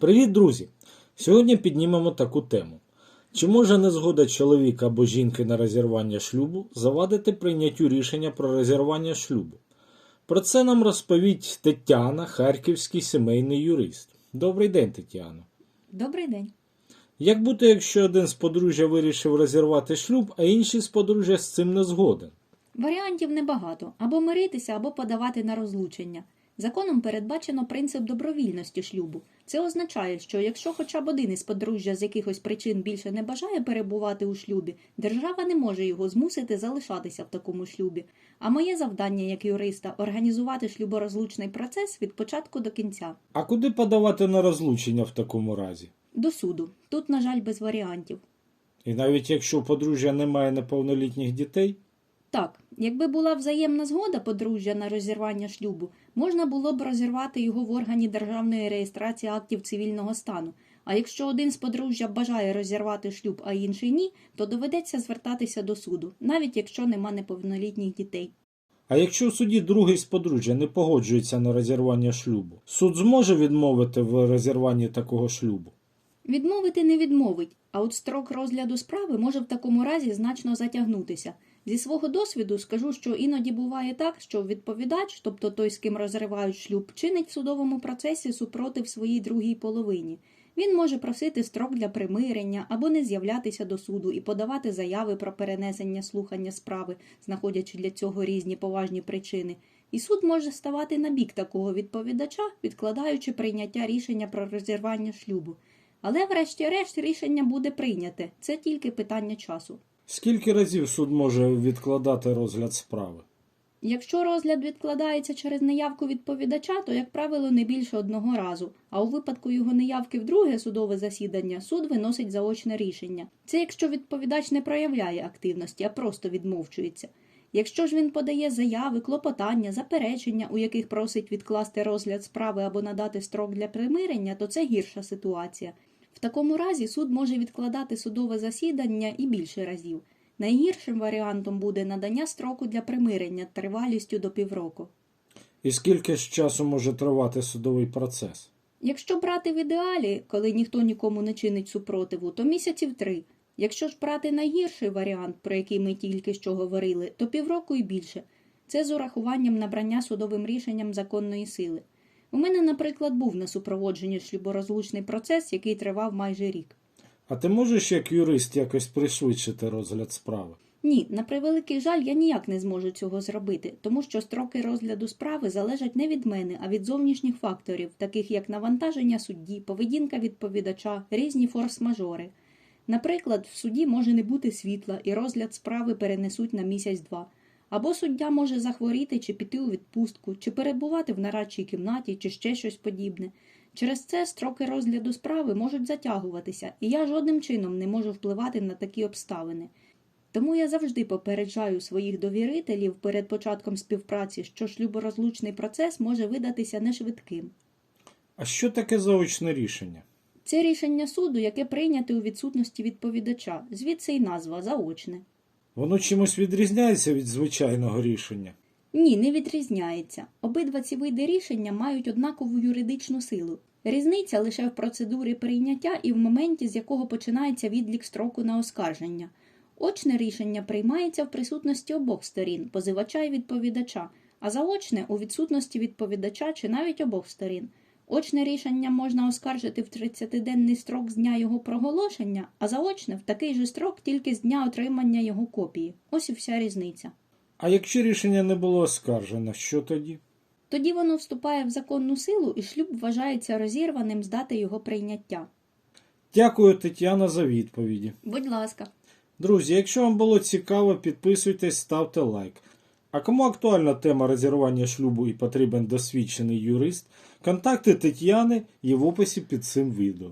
Привіт, друзі! Сьогодні піднімемо таку тему. Чи може незгода чоловіка або жінки на розірвання шлюбу завадити прийняттю рішення про розірвання шлюбу? Про це нам розповість Тетяна, харківський сімейний юрист. Добрий день, Тетяно. Добрий день. Як бути, якщо один з подружжя вирішив розірвати шлюб, а інший з подружжя з цим не згоден? Варіантів небагато або миритися, або подавати на розлучення. Законом передбачено принцип добровільності шлюбу. Це означає, що якщо хоча б один із подружжя з якихось причин більше не бажає перебувати у шлюбі, держава не може його змусити залишатися в такому шлюбі. А моє завдання як юриста організувати шлюборозлучний процес від початку до кінця. А куди подавати на розлучення в такому разі? До суду. Тут, на жаль, без варіантів. І навіть якщо подружжя немає неповнолітніх дітей? Так, якби була взаємна згода подружжя на розірвання шлюбу, можна було б розірвати його в органі державної реєстрації актів цивільного стану. А якщо один з подружжя бажає розірвати шлюб, а інший ні, то доведеться звертатися до суду, навіть якщо нема неповнолітніх дітей. А якщо в суді другий з подружжя не погоджується на розірвання шлюбу, суд зможе відмовити в розірванні такого шлюбу? Відмовити не відмовить, а от строк розгляду справи може в такому разі значно затягнутися. Зі свого досвіду скажу, що іноді буває так, що відповідач, тобто той, з ким розривають шлюб, чинить в судовому процесі супротив своїй другій половині. Він може просити строк для примирення або не з'являтися до суду і подавати заяви про перенесення слухання справи, знаходячи для цього різні поважні причини. І суд може ставати на бік такого відповідача, відкладаючи прийняття рішення про розірвання шлюбу. Але, врешті-решт, рішення буде прийняте. Це тільки питання часу. Скільки разів суд може відкладати розгляд справи? Якщо розгляд відкладається через неявку відповідача, то, як правило, не більше одного разу. А у випадку його неявки в друге судове засідання суд виносить заочне рішення. Це якщо відповідач не проявляє активності, а просто відмовчується. Якщо ж він подає заяви, клопотання, заперечення, у яких просить відкласти розгляд справи або надати строк для примирення, то це гірша ситуація. В такому разі суд може відкладати судове засідання і більше разів. Найгіршим варіантом буде надання строку для примирення тривалістю до півроку. І скільки ж часу може тривати судовий процес? Якщо брати в ідеалі, коли ніхто нікому не чинить супротиву, то місяців три. Якщо ж брати найгірший варіант, про який ми тільки що говорили, то півроку і більше. Це з урахуванням набрання судовим рішенням законної сили. У мене, наприклад, був на супроводженні шлюборозлучний процес, який тривав майже рік. А ти можеш як юрист якось пришвидшити розгляд справи? Ні, на превеликий жаль, я ніяк не зможу цього зробити, тому що строки розгляду справи залежать не від мене, а від зовнішніх факторів, таких як навантаження судді, поведінка відповідача, різні форс-мажори. Наприклад, в суді може не бути світла і розгляд справи перенесуть на місяць-два. Або суддя може захворіти чи піти у відпустку, чи перебувати в нарадчій кімнаті, чи ще щось подібне. Через це строки розгляду справи можуть затягуватися, і я жодним чином не можу впливати на такі обставини. Тому я завжди попереджаю своїх довірителів перед початком співпраці, що шлюборозлучний процес може видатися нешвидким. А що таке заочне рішення? Це рішення суду, яке прийняте у відсутності відповідача, звідси й назва заочне. Воно чимось відрізняється від звичайного рішення. Ні, не відрізняється. Обидва ці види рішення мають однакову юридичну силу. Різниця лише в процедурі прийняття і в моменті, з якого починається відлік строку на оскарження. Очне рішення приймається в присутності обох сторін, позивача і відповідача, а заочне у відсутності відповідача чи навіть обох сторін. Очне рішення можна оскаржити в 30-денний строк з дня його проголошення, а заочне в такий же строк тільки з дня отримання його копії. Ось і вся різниця. А якщо рішення не було оскаржено, що тоді? Тоді воно вступає в законну силу і шлюб вважається розірваним з дати його прийняття. Дякую, Тетяна, за відповіді. Будь ласка. Друзі, якщо вам було цікаво, підписуйтесь, ставте лайк. А кому актуальна тема розірвання шлюбу і потрібен досвідчений юрист, контакти Тетяни є в описі під цим відео.